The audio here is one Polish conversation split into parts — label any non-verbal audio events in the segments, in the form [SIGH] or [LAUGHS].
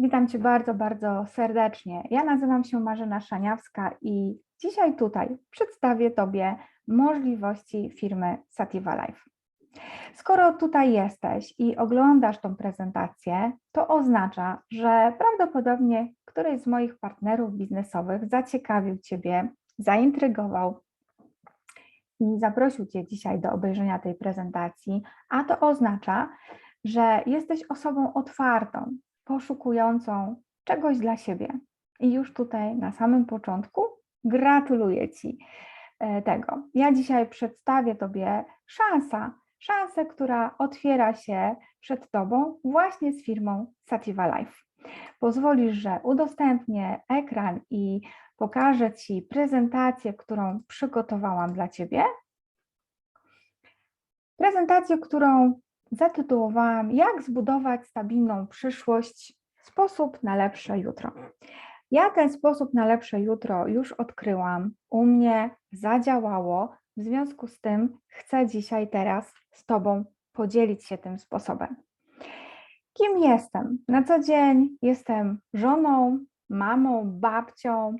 Witam Cię bardzo, bardzo serdecznie. Ja nazywam się Marzena Szaniawska i dzisiaj tutaj przedstawię Tobie możliwości firmy Sativa Life. Skoro tutaj jesteś i oglądasz tą prezentację, to oznacza, że prawdopodobnie któryś z moich partnerów biznesowych zaciekawił Ciebie, zaintrygował i zaprosił Cię dzisiaj do obejrzenia tej prezentacji, a to oznacza, że jesteś osobą otwartą, poszukującą czegoś dla siebie. I już tutaj na samym początku gratuluję Ci e, tego. Ja dzisiaj przedstawię Tobie szansę, szansę, która otwiera się przed Tobą właśnie z firmą Sativa Life. Pozwolisz, że udostępnię ekran i pokażę Ci prezentację, którą przygotowałam dla Ciebie. Prezentację, którą zatytułowałam Jak zbudować stabilną przyszłość sposób na lepsze jutro. Ja ten sposób na lepsze jutro już odkryłam, u mnie zadziałało, w związku z tym chcę dzisiaj teraz z Tobą podzielić się tym sposobem. Kim jestem? Na co dzień jestem żoną, mamą, babcią,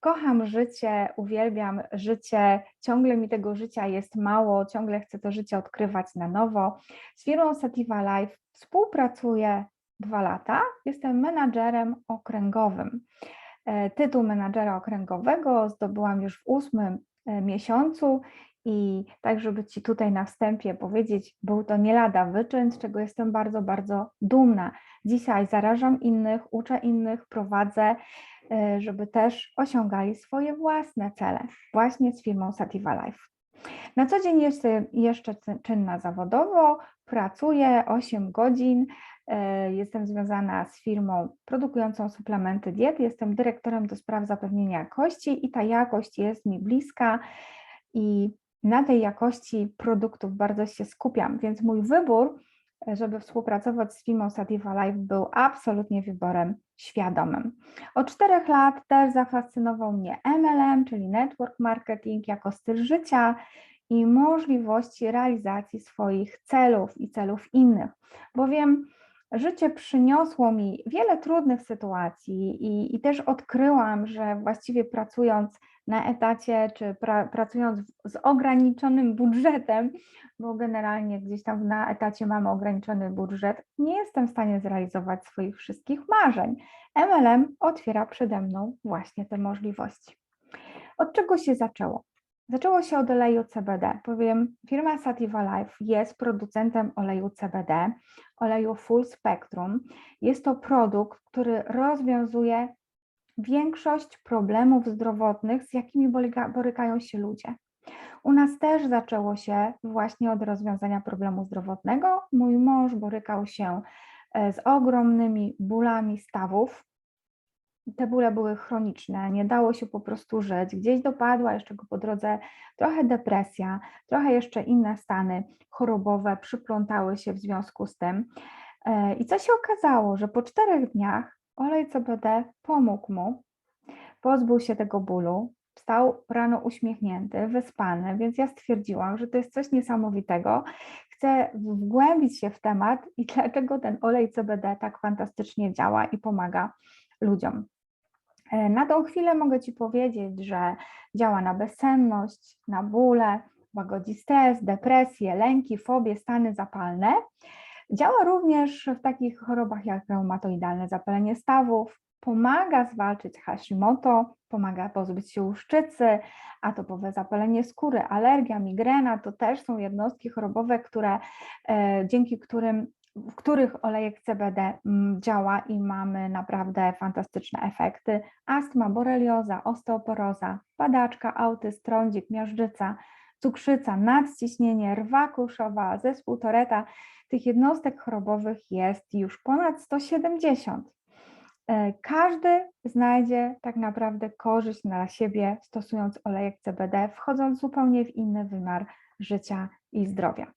kocham życie, uwielbiam życie, ciągle mi tego życia jest mało, ciągle chcę to życie odkrywać na nowo. Z firmą Sativa Life współpracuję dwa lata, jestem menadżerem okręgowym. E, tytuł menadżera okręgowego zdobyłam już w ósmym e, miesiącu i tak, żeby Ci tutaj na wstępie powiedzieć, był to nie lada wyczyn, z czego jestem bardzo, bardzo dumna. Dzisiaj zarażam innych, uczę innych, prowadzę żeby też osiągali swoje własne cele właśnie z firmą Sativa Life. Na co dzień jestem jeszcze czynna zawodowo, pracuję 8 godzin, e, jestem związana z firmą produkującą suplementy diet, jestem dyrektorem do spraw zapewnienia jakości i ta jakość jest mi bliska i na tej jakości produktów bardzo się skupiam, więc mój wybór żeby współpracować z firmą Sativa Life był absolutnie wyborem świadomym. Od czterech lat też zafascynował mnie MLM, czyli Network Marketing jako styl życia i możliwości realizacji swoich celów i celów innych, bowiem życie przyniosło mi wiele trudnych sytuacji i, i też odkryłam, że właściwie pracując na etacie, czy pra, pracując z ograniczonym budżetem, bo generalnie gdzieś tam na etacie mamy ograniczony budżet, nie jestem w stanie zrealizować swoich wszystkich marzeń. MLM otwiera przede mną właśnie te możliwości. Od czego się zaczęło? Zaczęło się od oleju CBD, Powiem, firma Sativa Life jest producentem oleju CBD, oleju full spectrum. Jest to produkt, który rozwiązuje większość problemów zdrowotnych, z jakimi borykają się ludzie. U nas też zaczęło się właśnie od rozwiązania problemu zdrowotnego. Mój mąż borykał się e, z ogromnymi bólami stawów. Te bóle były chroniczne, nie dało się po prostu żyć. Gdzieś dopadła jeszcze go po drodze trochę depresja, trochę jeszcze inne stany chorobowe przyplątały się w związku z tym. E, I co się okazało, że po czterech dniach Olej CBD pomógł mu, pozbył się tego bólu, wstał rano uśmiechnięty, wyspany, więc ja stwierdziłam, że to jest coś niesamowitego. Chcę wgłębić się w temat i [LAUGHS] dlaczego ten olej CBD tak fantastycznie działa i pomaga ludziom. E, na tą chwilę mogę Ci powiedzieć, że działa na bezsenność, na bóle, łagodzi stres, depresję, lęki, fobie, stany zapalne. Działa również w takich chorobach jak reumatoidalne zapalenie stawów, pomaga zwalczyć Hashimoto, pomaga pozbyć się łuszczycy, atopowe zapalenie skóry, alergia, migrena to też są jednostki chorobowe, które, e, dzięki którym w których olejek CBD mm, działa i mamy naprawdę fantastyczne efekty. Astma, borelioza, osteoporoza, padaczka, autyzm, trądzik, miażdżyca, cukrzyca, nadciśnienie, rwa kuszowa, zespół Toreta. Tych jednostek chorobowych jest już ponad 170. E, każdy znajdzie tak naprawdę korzyść dla siebie stosując olejek CBD, wchodząc zupełnie w inny wymiar życia i zdrowia.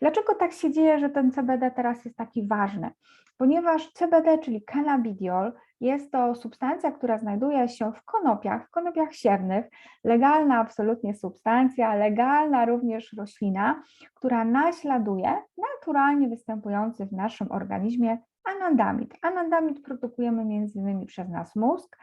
Dlaczego tak się dzieje, że ten CBD teraz jest taki ważny? Ponieważ CBD, czyli cannabidiol, jest to substancja, która znajduje się w konopiach, w konopiach siewnych, legalna absolutnie substancja, legalna również roślina, która naśladuje naturalnie występujący w naszym organizmie anandamid. Anandamid produkujemy między innymi przez nas mózg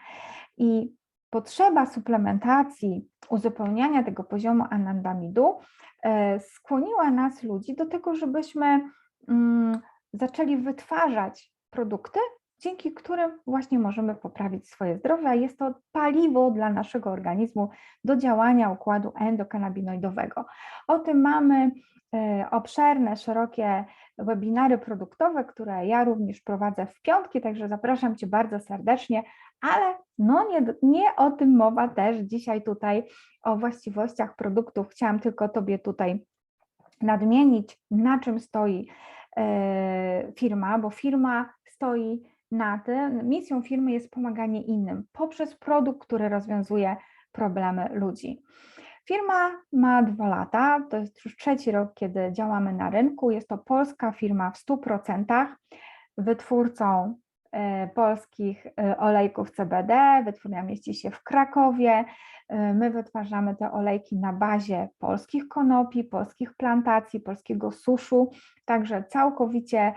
i potrzeba suplementacji, uzupełniania tego poziomu anandamidu e, skłoniła nas ludzi do tego, żebyśmy mm, zaczęli wytwarzać produkty, dzięki którym właśnie możemy poprawić swoje zdrowie, a jest to paliwo dla naszego organizmu do działania układu endokanabinoidowego. O tym mamy e, obszerne, szerokie webinary produktowe, które ja również prowadzę w piątki, także zapraszam Cię bardzo serdecznie, ale no nie, nie o tym mowa też dzisiaj tutaj, o właściwościach produktów. Chciałam tylko Tobie tutaj nadmienić, na czym stoi e, firma, bo firma stoi na tym, misją firmy jest pomaganie innym poprzez produkt, który rozwiązuje problemy ludzi. Firma ma dwa lata, to jest już trzeci rok, kiedy działamy na rynku. Jest to polska firma w 100%, wytwórcą polskich e, olejków CBD. Wytwórnia mieści się w Krakowie. E, my wytwarzamy te olejki na bazie polskich konopi, polskich plantacji, polskiego suszu, także całkowicie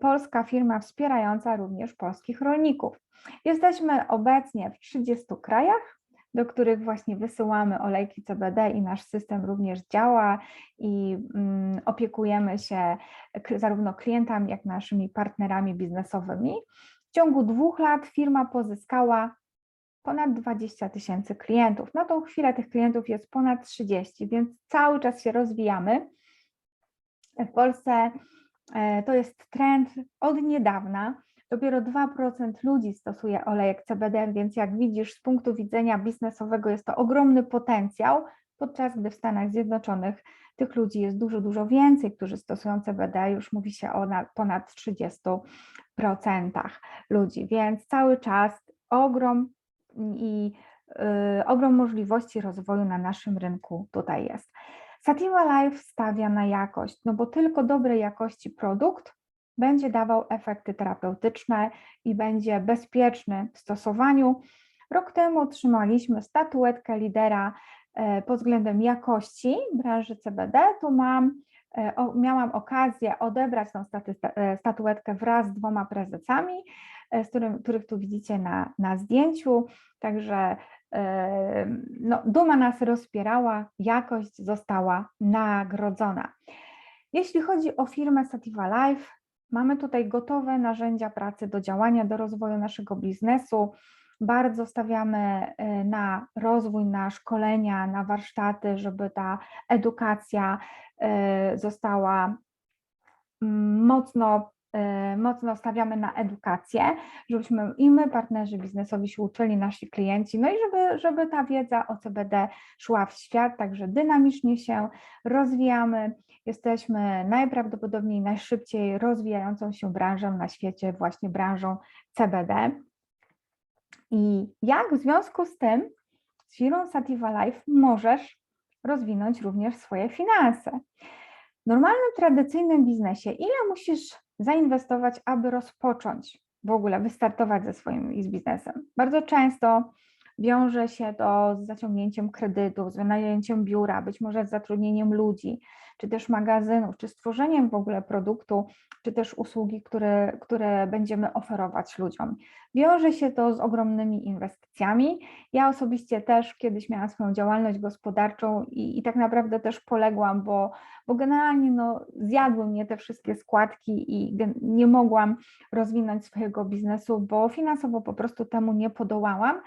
polska firma wspierająca również polskich rolników. Jesteśmy obecnie w 30 krajach, do których właśnie wysyłamy olejki CBD i nasz system również działa i mm, opiekujemy się zarówno klientami, jak naszymi partnerami biznesowymi. W ciągu dwóch lat firma pozyskała ponad 20 tysięcy klientów. Na tą chwilę tych klientów jest ponad 30, więc cały czas się rozwijamy. W Polsce e, to jest trend od niedawna. Dopiero 2% ludzi stosuje olejek CBD, więc jak widzisz, z punktu widzenia biznesowego jest to ogromny potencjał, podczas gdy w Stanach Zjednoczonych tych ludzi jest dużo, dużo więcej, którzy stosują CBD, już mówi się o ponad 30% ludzi, więc cały czas ogrom i yy, ogrom możliwości rozwoju na naszym rynku tutaj jest. Sativa Life stawia na jakość, no bo tylko dobrej jakości produkt będzie dawał efekty terapeutyczne i będzie bezpieczny w stosowaniu. Rok temu otrzymaliśmy statuetkę lidera e, pod względem jakości branży CBD. Tu mam, e, miałam okazję odebrać tą e, statuetkę wraz z dwoma prezesami, z którym, których tu widzicie na, na zdjęciu. Także no, duma nas rozpierała, jakość została nagrodzona. Jeśli chodzi o firmę Sativa Life, Mamy tutaj gotowe narzędzia pracy do działania, do rozwoju naszego biznesu. Bardzo stawiamy y, na rozwój, na szkolenia, na warsztaty, żeby ta edukacja y, została mm, mocno y, mocno stawiamy na edukację, żebyśmy i my, partnerzy biznesowi, się uczyli, nasi klienci, no i żeby, żeby ta wiedza o CBD szła w świat, także dynamicznie się rozwijamy. Jesteśmy najprawdopodobniej najszybciej rozwijającą się branżą na świecie, właśnie branżą CBD. I jak w związku z tym z firmą Sativa Life możesz rozwinąć również swoje finanse? W normalnym, tradycyjnym biznesie ile musisz zainwestować, aby rozpocząć w ogóle, wystartować ze swoim biznesem? Bardzo często wiąże się to z zaciągnięciem kredytów, z wynajęciem biura, być może z zatrudnieniem ludzi, czy też magazynów, czy stworzeniem w ogóle produktu, czy też usługi, które, które będziemy oferować ludziom. Wiąże się to z ogromnymi inwestycjami. Ja osobiście też kiedyś miałam swoją działalność gospodarczą i, i tak naprawdę też poległam, bo, bo generalnie no, zjadły mnie te wszystkie składki i nie mogłam rozwinąć swojego biznesu, bo finansowo po prostu temu nie podołałam.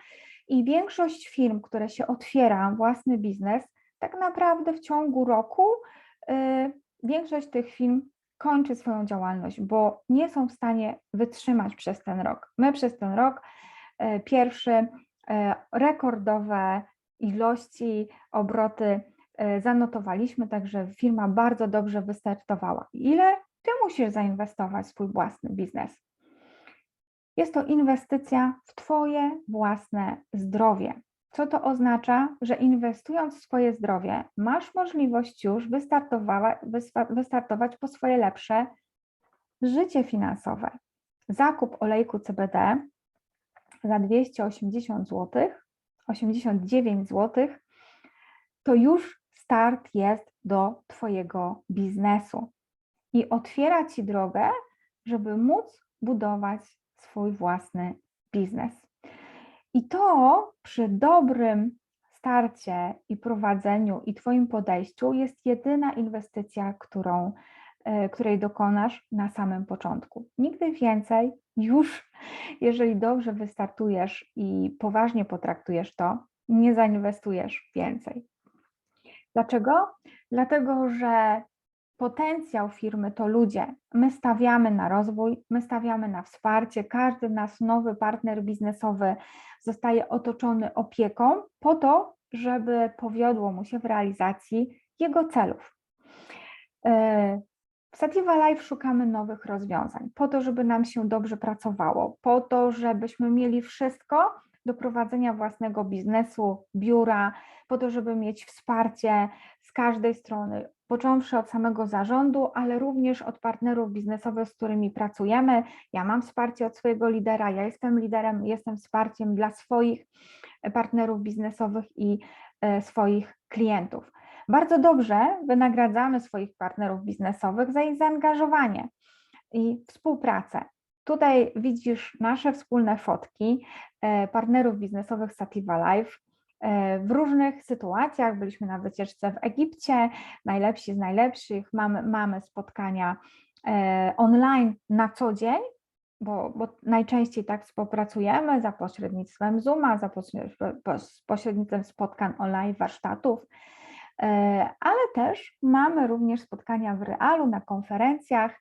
I większość firm, które się otwiera własny biznes, tak naprawdę w ciągu roku y, większość tych firm kończy swoją działalność, bo nie są w stanie wytrzymać przez ten rok. My przez ten rok y, pierwszy y, rekordowe ilości, obroty zanotowaliśmy, także firma bardzo dobrze wystartowała. Ile ty musisz zainwestować w swój własny biznes? Jest to inwestycja w Twoje własne zdrowie. Co to oznacza? Że inwestując w swoje zdrowie, masz możliwość już wystartować po swoje lepsze życie finansowe. Zakup olejku CBD za 280 zł, 89 zł, to już start jest do Twojego biznesu i otwiera Ci drogę, żeby móc budować swój własny biznes. I to przy dobrym starcie i prowadzeniu i Twoim podejściu jest jedyna inwestycja, którą, e, której dokonasz na samym początku. Nigdy więcej, już jeżeli dobrze wystartujesz i poważnie potraktujesz to, nie zainwestujesz więcej. Dlaczego? Dlatego, że potencjał firmy to ludzie. My stawiamy na rozwój, my stawiamy na wsparcie. Każdy nasz nowy partner biznesowy zostaje otoczony opieką po to, żeby powiodło mu się w realizacji jego celów. E, w Sativa Life szukamy nowych rozwiązań, po to, żeby nam się dobrze pracowało, po to, żebyśmy mieli wszystko do prowadzenia własnego biznesu, biura, po to, żeby mieć wsparcie z każdej strony, począwszy od samego zarządu, ale również od partnerów biznesowych, z którymi pracujemy. Ja mam wsparcie od swojego lidera, ja jestem liderem, jestem wsparciem dla swoich partnerów biznesowych i e, swoich klientów. Bardzo dobrze wynagradzamy swoich partnerów biznesowych za ich zaangażowanie i współpracę. Tutaj widzisz nasze wspólne fotki e, partnerów biznesowych Sativa Life e, w różnych sytuacjach. Byliśmy na wycieczce w Egipcie, najlepsi z najlepszych, mamy, mamy spotkania online na co dzień, bo, bo najczęściej tak współpracujemy za pośrednictwem Zooma, za pośrednictwem spotkań online, warsztatów, e, ale też mamy również spotkania w realu, na konferencjach,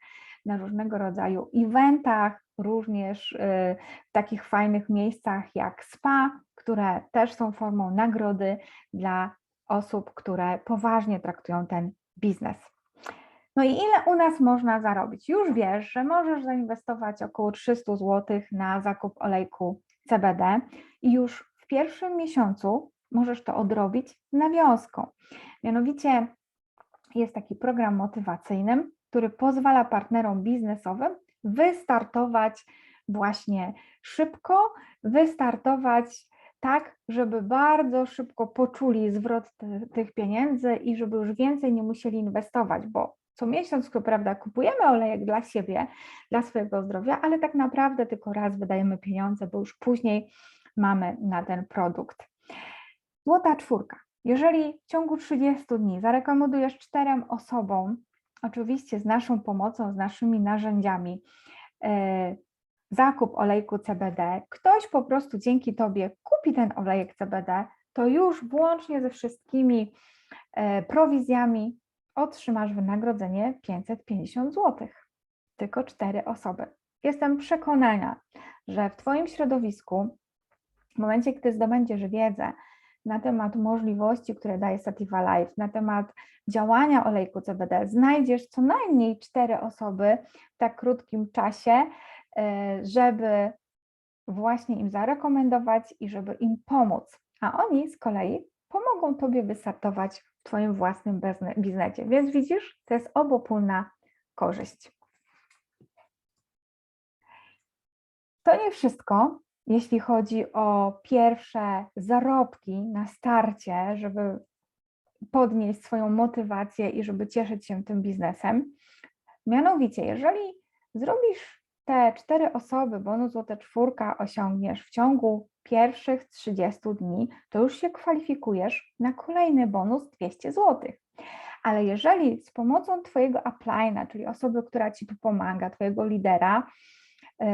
na różnego rodzaju eventach, również e, w takich fajnych miejscach jak SPA, które też są formą nagrody dla osób, które poważnie traktują ten biznes. No i ile u nas można zarobić? Już wiesz, że możesz zainwestować około 300 zł na zakup olejku CBD i już w pierwszym miesiącu możesz to odrobić nawiązką. Mianowicie jest taki program motywacyjny, który pozwala partnerom biznesowym wystartować właśnie szybko, wystartować tak, żeby bardzo szybko poczuli zwrot tych pieniędzy i żeby już więcej nie musieli inwestować, bo co miesiąc, co prawda, kupujemy olejek dla siebie, dla swojego zdrowia, ale tak naprawdę tylko raz wydajemy pieniądze, bo już później mamy na ten produkt. Złota czwórka. Jeżeli w ciągu 30 dni zarekomendujesz czterem osobom, oczywiście z naszą pomocą, z naszymi narzędziami, yy, zakup olejku CBD, ktoś po prostu dzięki Tobie kupi ten olejek CBD, to już włącznie ze wszystkimi yy, prowizjami otrzymasz wynagrodzenie 550 zł. Tylko cztery osoby. Jestem przekonana, że w Twoim środowisku, w momencie, gdy zdobędziesz wiedzę na temat możliwości, które daje Sativa Life, na temat działania olejku CBD, znajdziesz co najmniej cztery osoby w tak krótkim czasie, e, żeby właśnie im zarekomendować i żeby im pomóc. A oni z kolei pomogą Tobie wystartować w Twoim własnym biznesie. Więc widzisz, to jest obopólna korzyść. To nie wszystko, jeśli chodzi o pierwsze zarobki na starcie, żeby podnieść swoją motywację i żeby cieszyć się tym biznesem. Mianowicie, jeżeli zrobisz te cztery osoby, bonus złote czwórka osiągniesz w ciągu pierwszych 30 dni, to już się kwalifikujesz na kolejny bonus 200 zł. Ale jeżeli z pomocą Twojego upline'a, czyli osoby, która Ci pomaga, Twojego lidera, yy,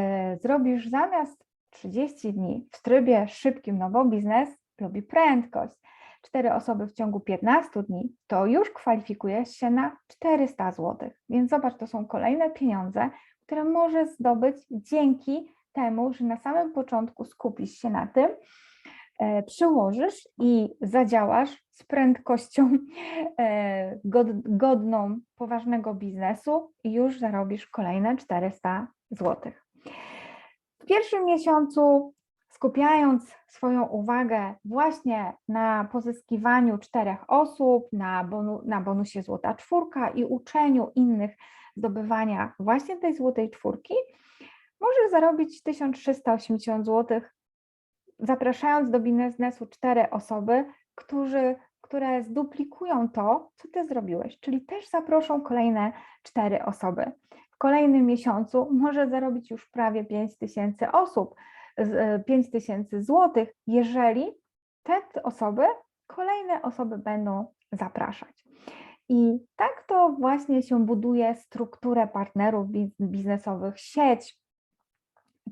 zrobisz zamiast 30 dni w trybie szybkim, no biznes lubi prędkość, 4 osoby w ciągu 15 dni, to już kwalifikujesz się na 400 zł. Więc zobacz, to są kolejne pieniądze, które możesz zdobyć dzięki temu, że na samym początku skupisz się na tym, e, przyłożysz i zadziałasz z prędkością e, godną poważnego biznesu i już zarobisz kolejne 400 zł. W pierwszym miesiącu, skupiając swoją uwagę właśnie na pozyskiwaniu czterech osób, na, bonu, na bonusie Złota Czwórka i uczeniu innych zdobywania właśnie tej Złotej Czwórki, możesz zarobić 1380 zł, zapraszając do biznesu cztery osoby, którzy, które zduplikują to, co ty zrobiłeś, czyli też zaproszą kolejne cztery osoby. W kolejnym miesiącu może zarobić już prawie 5 tysięcy osób, 5 tysięcy złotych, jeżeli te osoby, kolejne osoby będą zapraszać. I tak to właśnie się buduje strukturę partnerów biznesowych, sieć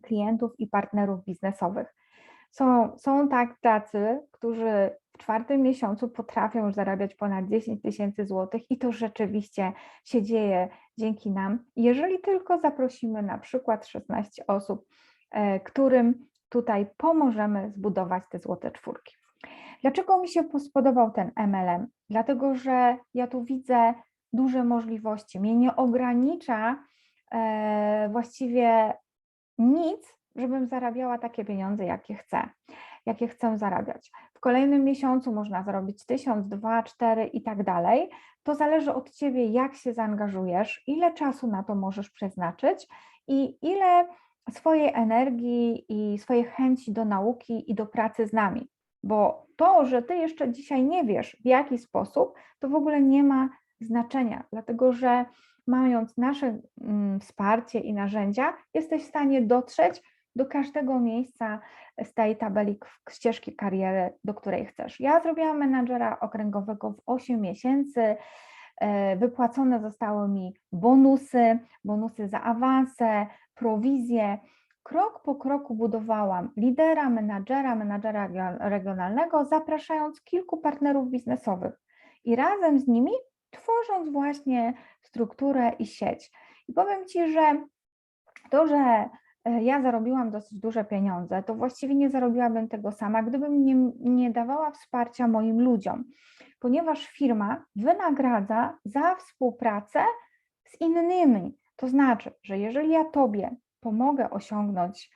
klientów i partnerów biznesowych. Są, są tak tacy, którzy w czwartym miesiącu potrafią już zarabiać ponad 10 tysięcy złotych i to rzeczywiście się dzieje dzięki nam, jeżeli tylko zaprosimy na przykład 16 osób, e, którym tutaj pomożemy zbudować te złote czwórki. Dlaczego mi się spodobał ten MLM? Dlatego, że ja tu widzę duże możliwości. Mnie nie ogranicza e, właściwie nic, żebym zarabiała takie pieniądze, jakie chcę, jakie chcę zarabiać. W kolejnym miesiącu można zarobić tysiąc, dwa, cztery i tak dalej. To zależy od ciebie, jak się zaangażujesz, ile czasu na to możesz przeznaczyć i ile swojej energii i swojej chęci do nauki i do pracy z nami. Bo to, że ty jeszcze dzisiaj nie wiesz, w jaki sposób, to w ogóle nie ma znaczenia, dlatego że mając nasze mm, wsparcie i narzędzia, jesteś w stanie dotrzeć do każdego miejsca z tej tabeli ścieżki kariery, do której chcesz. Ja zrobiłam menadżera okręgowego w 8 miesięcy. E, wypłacone zostały mi bonusy, bonusy za awanse, prowizje. Krok po kroku budowałam lidera, menadżera, menadżera regionalnego, zapraszając kilku partnerów biznesowych i razem z nimi tworząc właśnie strukturę i sieć. I powiem Ci, że to, że ja zarobiłam dosyć duże pieniądze, to właściwie nie zarobiłabym tego sama, gdybym nie, nie dawała wsparcia moim ludziom, ponieważ firma wynagradza za współpracę z innymi. To znaczy, że jeżeli ja Tobie pomogę osiągnąć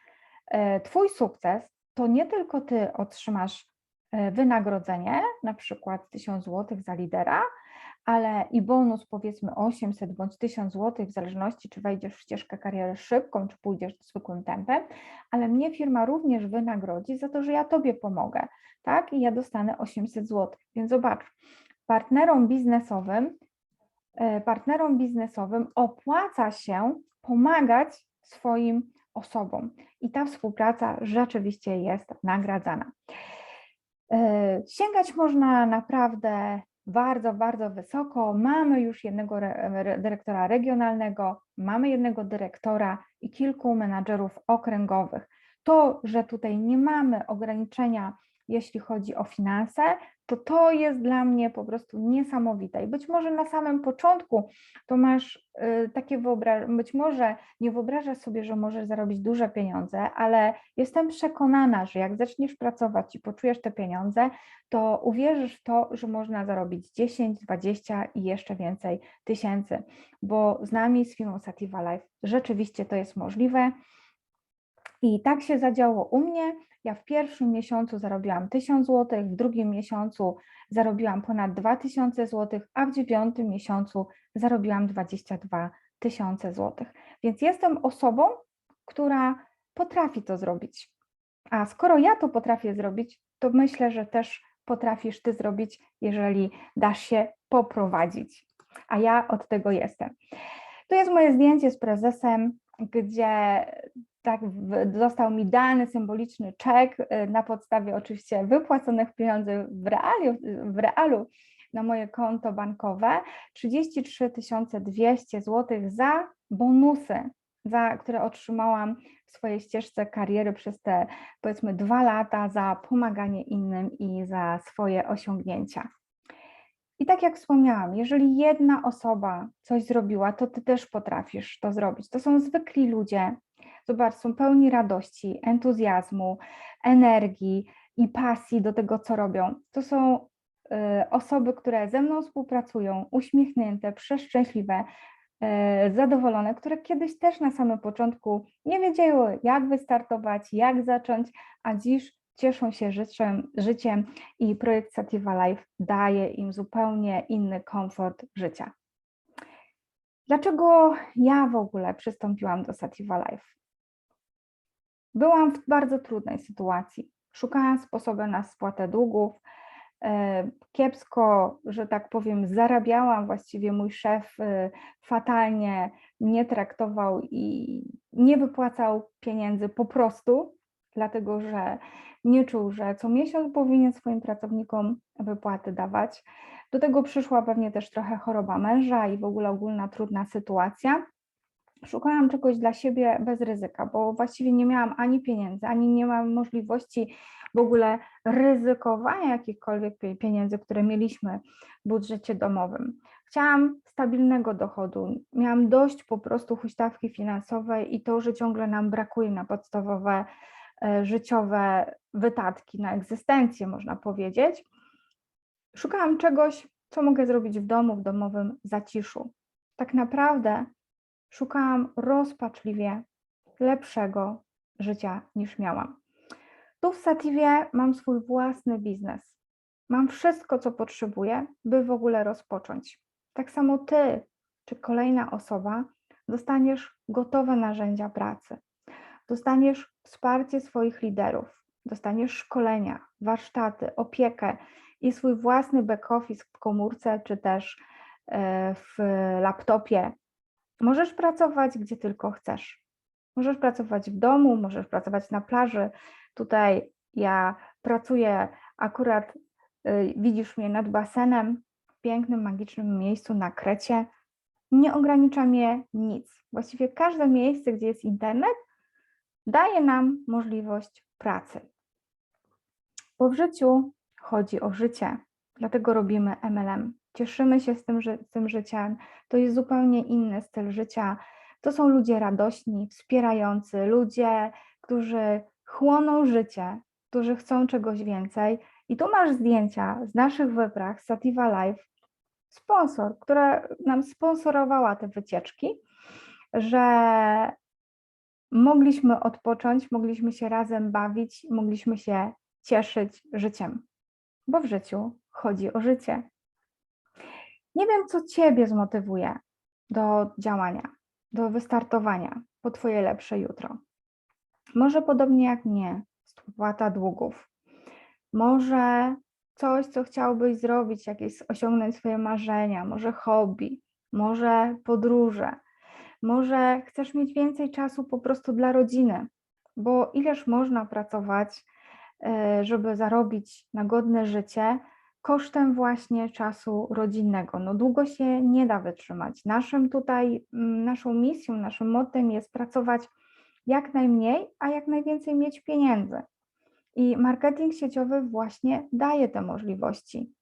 e, Twój sukces, to nie tylko Ty otrzymasz e, wynagrodzenie, na przykład 1000 zł za lidera, ale i bonus powiedzmy 800 bądź 1000 zł, w zależności czy wejdziesz w ścieżkę kariery szybką, czy pójdziesz zwykłym tempem, ale mnie firma również wynagrodzi za to, że ja Tobie pomogę, tak? I ja dostanę 800 zł. Więc zobacz, partnerom biznesowym, e, partnerom biznesowym opłaca się pomagać swoim osobom i ta współpraca rzeczywiście jest nagradzana. E, sięgać można naprawdę bardzo, bardzo wysoko. Mamy już jednego dyrektora regionalnego, mamy jednego dyrektora i kilku menadżerów okręgowych. To, że tutaj nie mamy ograniczenia, jeśli chodzi o finanse, to to jest dla mnie po prostu niesamowite. I być może na samym początku to masz y, takie wyobrażenie, być może nie wyobrażasz sobie, że możesz zarobić duże pieniądze, ale jestem przekonana, że jak zaczniesz pracować i poczujesz te pieniądze, to uwierzysz w to, że można zarobić 10, 20 i jeszcze więcej tysięcy, bo z nami, z firmą Sativa Life, rzeczywiście to jest możliwe. I tak się zadziało u mnie. Ja w pierwszym miesiącu zarobiłam 1000 zł, w drugim miesiącu zarobiłam ponad 2000 zł, a w dziewiątym miesiącu zarobiłam 22 tysiące złotych. Więc jestem osobą, która potrafi to zrobić. A skoro ja to potrafię zrobić, to myślę, że też potrafisz ty zrobić, jeżeli dasz się poprowadzić. A ja od tego jestem. To jest moje zdjęcie z prezesem, gdzie tak został mi dany symboliczny czek y, na podstawie oczywiście wypłaconych pieniędzy w realu, w realu na moje konto bankowe 33 200 zł za bonusy, za, które otrzymałam w swojej ścieżce kariery przez te powiedzmy dwa lata za pomaganie innym i za swoje osiągnięcia. I tak jak wspomniałam, jeżeli jedna osoba coś zrobiła, to ty też potrafisz to zrobić. To są zwykli ludzie, Zobacz, są pełni radości, entuzjazmu, energii i pasji do tego, co robią. To są y, osoby, które ze mną współpracują, uśmiechnięte, przeszczęśliwe, y, zadowolone, które kiedyś też na samym początku nie wiedziały, jak wystartować, jak zacząć, a dziś cieszą się życiem, życiem i projekt Sativa Life daje im zupełnie inny komfort życia. Dlaczego ja w ogóle przystąpiłam do Sativa Life? Byłam w bardzo trudnej sytuacji. Szukałam sposobu na spłatę długów, e, kiepsko, że tak powiem, zarabiałam, właściwie mój szef e, fatalnie mnie traktował i nie wypłacał pieniędzy po prostu, dlatego że nie czuł, że co miesiąc powinien swoim pracownikom wypłaty dawać. Do tego przyszła pewnie też trochę choroba męża i w ogóle ogólna trudna sytuacja. Szukałam czegoś dla siebie bez ryzyka, bo właściwie nie miałam ani pieniędzy, ani nie miałam możliwości w ogóle ryzykowania jakichkolwiek pie- pieniędzy, które mieliśmy w budżecie domowym. Chciałam stabilnego dochodu, miałam dość po prostu huśtawki finansowej i to, że ciągle nam brakuje na podstawowe e, życiowe wydatki, na egzystencję, można powiedzieć. Szukałam czegoś, co mogę zrobić w domu, w domowym zaciszu. Tak naprawdę szukałam rozpaczliwie lepszego życia niż miałam. Tu w Satiwie mam swój własny biznes. Mam wszystko, co potrzebuję, by w ogóle rozpocząć. Tak samo ty, czy kolejna osoba, dostaniesz gotowe narzędzia pracy. Dostaniesz wsparcie swoich liderów, dostaniesz szkolenia, warsztaty, opiekę i swój własny back office w komórce, czy też e, w laptopie. Możesz pracować gdzie tylko chcesz. Możesz pracować w domu, możesz pracować na plaży. Tutaj ja pracuję akurat, y, widzisz mnie nad basenem, w pięknym, magicznym miejscu na Krecie. Nie ogranicza mnie nic. Właściwie każde miejsce, gdzie jest internet, daje nam możliwość pracy. Bo w życiu chodzi o życie, dlatego robimy MLM. Cieszymy się z tym, ży- tym życiem. To jest zupełnie inny styl życia. To są ludzie radośni, wspierający, ludzie, którzy chłoną życie, którzy chcą czegoś więcej. I tu masz zdjęcia z naszych wypraw Sativa Life, sponsor, która nam sponsorowała te wycieczki, że mogliśmy odpocząć, mogliśmy się razem bawić, mogliśmy się cieszyć życiem, bo w życiu chodzi o życie. Nie wiem, co Ciebie zmotywuje do działania, do wystartowania po Twoje lepsze jutro. Może podobnie jak mnie, spłata długów. Może coś, co chciałbyś zrobić, jakieś osiągnąć swoje marzenia, może hobby, może podróże, może chcesz mieć więcej czasu po prostu dla rodziny, bo ileż można pracować, e, żeby zarobić na godne życie kosztem właśnie czasu rodzinnego. No długo się nie da wytrzymać. Naszym tutaj, mm, naszą misją, naszym mottem jest pracować jak najmniej, a jak najwięcej mieć pieniędzy. I marketing sieciowy właśnie daje te możliwości.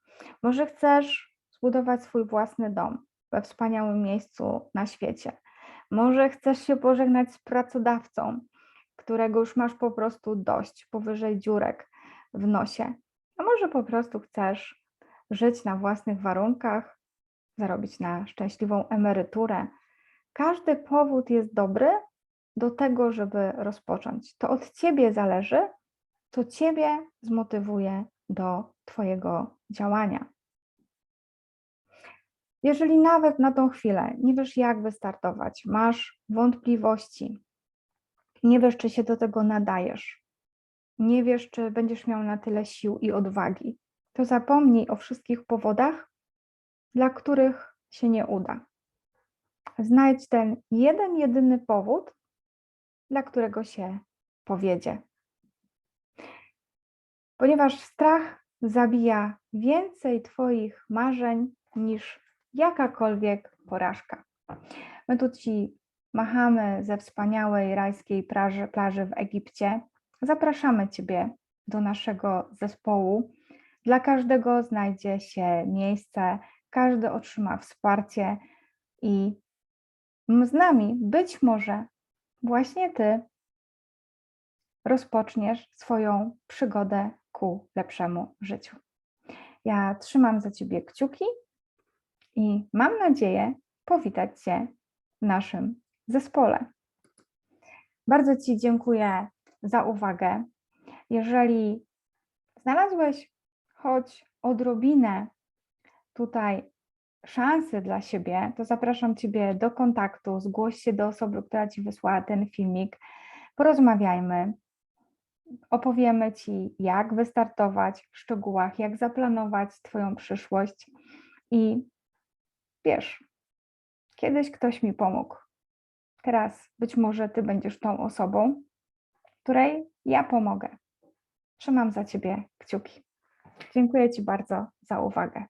Może chcesz zbudować swój własny dom we wspaniałym miejscu na świecie. Może chcesz się pożegnać z pracodawcą, którego już masz po prostu dość, powyżej dziurek w nosie. A może po prostu chcesz żyć na własnych warunkach, zarobić na szczęśliwą emeryturę. Każdy powód jest dobry do tego, żeby rozpocząć. To od ciebie zależy, co ciebie zmotywuje do twojego działania. Jeżeli nawet na tą chwilę nie wiesz, jak wystartować, masz wątpliwości, nie wiesz, czy się do tego nadajesz, nie wiesz, czy będziesz miał na tyle sił i odwagi, to zapomnij o wszystkich powodach, dla których się nie uda. Znajdź ten jeden, jedyny powód, dla którego się powiedzie. Ponieważ strach zabija więcej Twoich marzeń niż jakakolwiek porażka. My tu Ci machamy ze wspaniałej rajskiej plaży, plaży w Egipcie. Zapraszamy Ciebie do naszego zespołu. Dla każdego znajdzie się miejsce, każdy otrzyma wsparcie i z nami być może właśnie Ty rozpoczniesz swoją przygodę ku lepszemu życiu. Ja trzymam za Ciebie kciuki i mam nadzieję powitać Cię w naszym zespole. Bardzo Ci dziękuję za uwagę. Jeżeli znalazłeś choć odrobinę tutaj szansy dla siebie, to zapraszam Ciebie do kontaktu, zgłoś się do osoby, która Ci wysłała ten filmik, porozmawiajmy. opowiemy Ci, jak wystartować w szczegółach, jak zaplanować Twoją przyszłość. I wiesz, kiedyś ktoś mi pomógł. Teraz być może Ty będziesz tą osobą, której ja pomogę. Trzymam za Ciebie kciuki. Dziękuję Ci bardzo za uwagę.